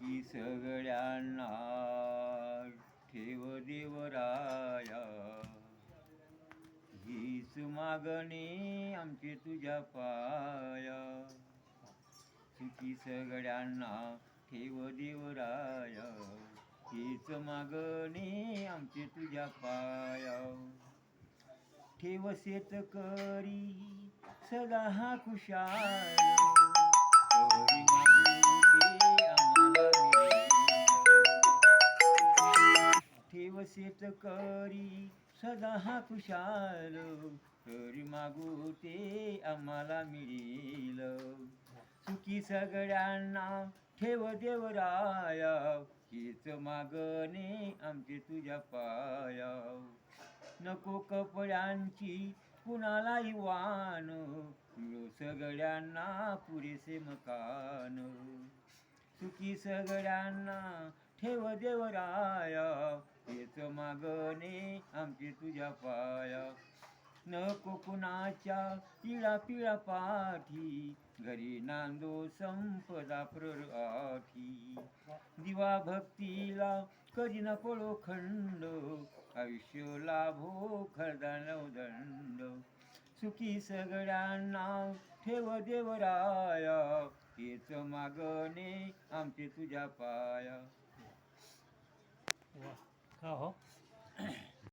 की सगळ्यांना ठेव देवराया. हीच मागणी आमची तुझ्या पाया. सुखी सगळ्यांना ठेव देवराया. हीच मागणी आमची तुझ्या पाया. ठेव शेतकरी सदा हा खुशाल शेतकरी सदा हा खुशाल. तरी मागू ते आम्हाला मिळेल. सुखी सगळ्यांना ठेव देवराया. हीच मागणे आमचे तुझ्या पाया. नको कपड्यांची कुणालाही वान. मिळो सगळ्यांना पुरेसे मकान. सुखी सगळ्यांना ठेव देवराया. हेच मागणे आमची तुझ्या पाया. नको कुणाच्या पिळा पिळा पाठी. घरी नांदो संपदा प्रर आठी दिवा भक्तीला कधी न पडो खंड आयुष्य लाभो खरदा नवदंड. सुखी सगळ्यांना ठेव देवराया. हेच मागणे आमचे तुझ्या पाया. वा का हो